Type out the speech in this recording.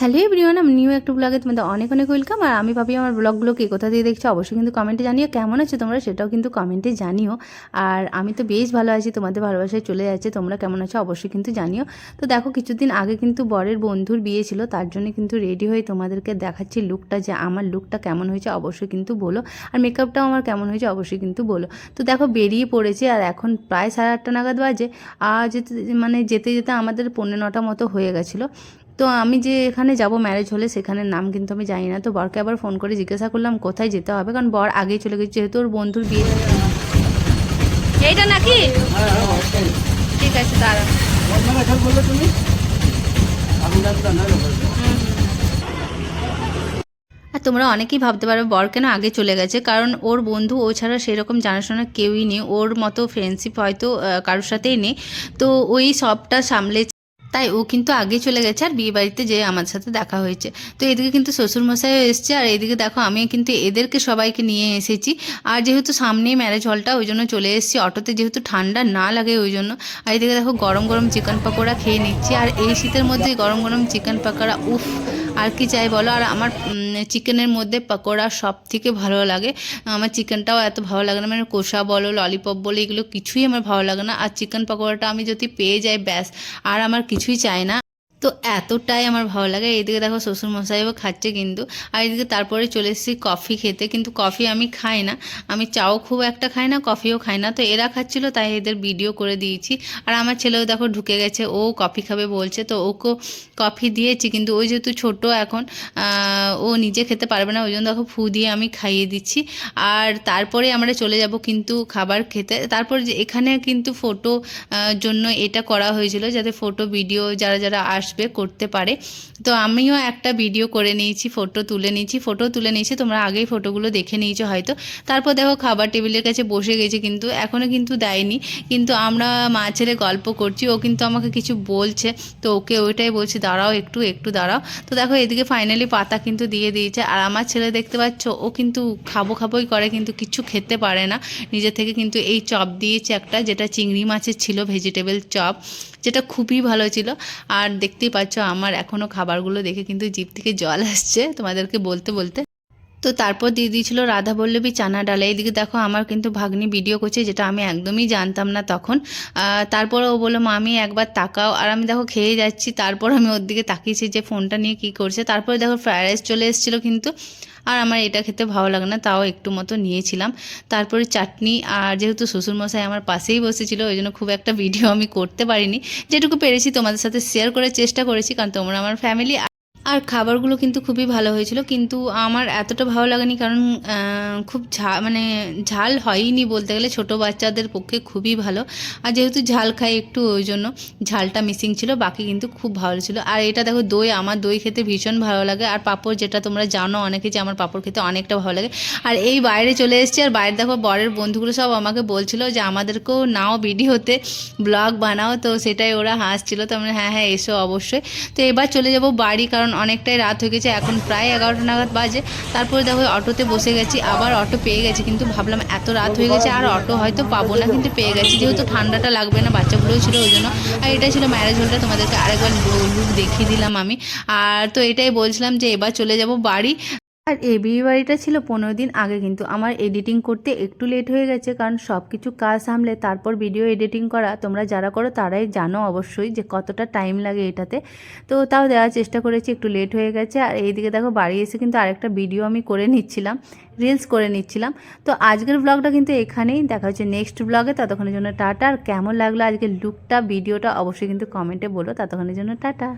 Hello everyone, আমি new একটা ব্লগে তোমাদের অনেক অনেক ওয়েলকাম আর আমি ভাবি আমার ব্লগগুলোকে কোথা দিয়ে দেখছ, অবশ্যই কিন্তু কমেন্টে জানিও, কেমন আছো তোমরা সেটাও কিন্তু কমেন্টে জানিও। আর আমি তো বেশ ভালো আছি, তোমাদের ভালোবাসায় চলে যাচ্ছে, তোমরা কেমন আছো অবশ্যই কিন্তু জানিও। তো দেখো, কিছুদিন আগে কিন্তু বরের বন্ধুর বিয়ে ছিল, তার জন্য কিন্তু রেডি হয়ে তোমাদেরকে দেখাচ্ছি লুকটা যে আমার লুকটা কেমন হয়েছে অবশ্যই কিন্তু বলো, আর মেকআপটাও আমার কেমন হয়েছে অবশ্যই কিন্তু বলো। তো দেখো, বেরিয়ে পড়েছে, আর এখন প্রায় সাড়ে আটটা নাগাদ বাজে আর যেতে মানে যেতে যেতে আমাদের পনেরো নটা মতো হয়ে গেছিল। তো আমি যে এখানে যাব ম্যারেজ হলে সেখানের নাম কিন্তু আমি জানি না। তো বরকে আবার ফোন করে জিজ্ঞাসা করলাম, কোথায় যেতে হবে? কারণ বর আগেই চলে গেছে, যেহেতু ওর বন্ধুর বিয়ে এইটা নাকি? ঠিক আছে, দাঁড়া। তুমি আর তোমরা অনেকেই ভাবতে পারো, বর কেন আগে চলে গেছে? কারণ ওর বন্ধু, ও ছাড়া সেরকম জানাশোনা কেউই নেই। ওর মতো ফ্রেন্ডশিপ হয়তো কারোর সাথেই নেই। তো ওই সবটা সামলে তাই ও কিন্তু আগে চলে গেছে আর বিয়ে বাড়িতে যে আমার সাথে দেখা হয়েছে। তো এদিকে কিন্তু শ্বশুরমশাইও এসছে আর এদিকে দেখো আমি কিন্তু এদেরকে সবাইকে নিয়ে এসেছি। আর যেহেতু সামনেই ম্যারেজ হলটা ওই জন্য চলে এসেছি। অটোতে যেহেতু ঠান্ডা না লাগে ওই জন্য। আর এদিকে দেখো গরম গরম চিকেন পাকোড়া খেয়ে নিচ্ছি। আর এই শীতের মধ্যে গরম গরম চিকেন পাকোড়া, উফ আর কি চাই বলো? আর আমার চিকেনের মধ্যে পকোড়া সব থেকে ভালো লাগে। আমার চিকেনটাও এত ভালো লাগে না। মানে কোষা বলো ললিপপ বলো, এগুলো কিছুই আমার ভালো লাগে না। আর চিকেন পকোড়াটা আমি যদি পেয়ে যাই, ব্যাস। আর আমার কিছুই চাই না। তো এতটাই আমার ভালো লাগে। এইদিকে দেখো শ্বশুরমশাইও খাচ্ছে কিন্তু। আর এদিকে তারপরে চলে এসেছি কফি খেতে। কিন্তু কফি আমি খাই না। আমি চাও খুব একটা খাই না, কফিও খাই না। তো এরা খাচ্ছিল, তাই এদের ভিডিও করে দিয়েছি। আর আমার ছেলেও দেখো ঢুকে গেছে, ও কফি খাবে বলছে। তো ওকে কফি দিয়েছি। কিন্তু ওই যেহেতু ছোট এখন ও নিজে খেতে পারবে না। ওই জন্য দেখো ফু দিয়ে আমি খাইয়ে দিচ্ছি। আর তারপরে আমরা চলে যাব কিন্তু খাবার খেতে। তারপর এখানে কিন্তু ফটো জন্য এটা করা হয়েছিল যাতে ফটো ভিডিও যারা যারা আসবে, করতে পারে। তো আমিও একটা ভিডিও করে নিয়েছি ফটো তুলে নিয়েছি। ফটো তুলে নিয়েছি, তোমরা আগেই ফটোগুলো দেখে নিয়েছো হয়তো। তারপর দেখো খাবার টেবিলের কাছে বসে গেছে কিন্তু এখনও কিন্তু দেয়নি। কিন্তু আমরা মা ছেলে গল্প করছি, ও কিন্তু আমাকে কিছু বলছে। তো ওকে ওইটাই বলছি, দাঁড়াও একটু একটু দাঁড়াও। তো দেখো এদিকে ফাইনালি পাতা কিন্তু দিয়ে দিয়েছে। আর আমার ছেলে দেখতে পাচ্ছ, ও কিন্তু খাব খাবোই করে, কিন্তু কিছু খেতে পারে না। নিজে থেকে কিন্তু এই চপ দিয়েছে একটা, যেটা চিংড়ি মাছের ছিল ভেজিটেবল চপ, যেটা খুবই ভালো ছিল। আর দেখতেই পাচ্ছ আমার এখনও খাবারগুলো দেখে কিন্তু জিপ থেকে জল আসছে। তোমাদেরকে বলতে বলতে তো তারপর দিয়ে দিয়েছিল রাধা বল্লভী চানা ডালা। এইদিকে দেখো আমার কিন্তু ভাগ্নি ভিডিও করছে, যেটা আমি একদমই জানতাম না তখন। তারপরে ও বলল, মামি, একবার তাকাও। আর আমি দেখো খেয়ে যাচ্ছি, তারপর আমি ওর দিকে তাকিয়েছি যে ফোনটা নিয়ে কী করছে। তারপরে দেখো ফ্রায়েড রাইস চলে এসেছিল কিন্তু, আর আমার এটা খেতে ভালো লাগে না, তাও একটু মতো নিয়েছিলাম। তারপরে চাটনি, আর যেহেতু শ্বশুরমশাই আমার পাশেই বসেছিল, ওই জন্য খুব একটা ভিডিও আমি করতে পারিনি। যেটুকু পেরেছি তোমাদের সাথে শেয়ার করার চেষ্টা করেছি, কারণ তোমরা আমার ফ্যামিলি আর খাবারগুলো কিন্তু খুবই ভালো হয়েছিল, কিন্তু আমার এতটা ভালো লাগেনি কারণ খুব ঝা মানে ঝাল হয়নি বলতে গেলে, ছোট বাচ্চাদের পক্ষে খুবই ভালো। আর যেহেতু ঝাল খাই একটু ওই জন্য ঝালটা মিসিং ছিল, বাকি কিন্তু খুব ভালো ছিল। আর এটা দেখো দই, আমার দই খেতে ভীষণ ভালো লাগে। আর পাঁপড় যেটা তোমরা জানো অনেকে যে আমার পাঁপড় খেতে অনেকটা ভালো লাগে। আর এই বাইরে চলে এসেছি, আর বাইরে দেখো বরের বন্ধুগুলো সব আমাকে বলছিল যে, আমাদেরকেও নাও ভিডিওতে ব্লগ বানাও। তো সেটাই ওরা হাসছিল। তো আমরা হ্যাঁ হ্যাঁ এসো অবশ্যই। তো এবার চলে যাব বাড়ি, কারণ অনেকটাই রাত হয়ে গেছে, এখন প্রায় এগারোটা নাগাদ বাজে। তারপরে দেখো অটোতে বসে গেছি, আবার অটো পেয়ে গেছি, কিন্তু ভাবলাম এত রাত হয়ে গেছে, আর অটো হয়তো পাবো না, কিন্তু পেয়ে গেছি। যেহেতু ঠান্ডাটা লাগবে না, বাচ্চাগুলোও ছিল ওই জন্য। আর এটা ছিল ম্যারেজ হলটা তোমাদেরকে আরেকবার লুক দেখিয়ে দিলাম আমি। আর তো এটাই বলছিলাম যে এবার চলে যাব বাড়ি আর এই বিয়ে বাড়িটা ছিল পনেরো দিন আগে, কিন্তু আমার এডিটিং করতে একটু লেট হয়ে গেছে, কারণ সব কিছু কাজ সামলে তারপর ভিডিও এডিটিং করা। তোমরা যারা করো তারাই জানো অবশ্যই যে কতটা টাইম লাগে এটাতে। তো তাও দেওয়ার চেষ্টা করেছি, একটু লেট হয়ে গেছে। আর এইদিকে দেখো বাড়ি এসে কিন্তু আরেকটা ভিডিও আমি করে নিচ্ছিলাম রিলস করে নিচ্ছিলাম। তো আজকের ব্লগটা কিন্তু এখানেই, দেখা হচ্ছে নেক্সট ব্লগে ততক্ষণের জন্য টাটা। আর কেমন লাগল আজকের লুকটা ভিডিওটা অবশ্যই কিন্তু কমেন্টে বলো। ততক্ষণের জন্য টাটা।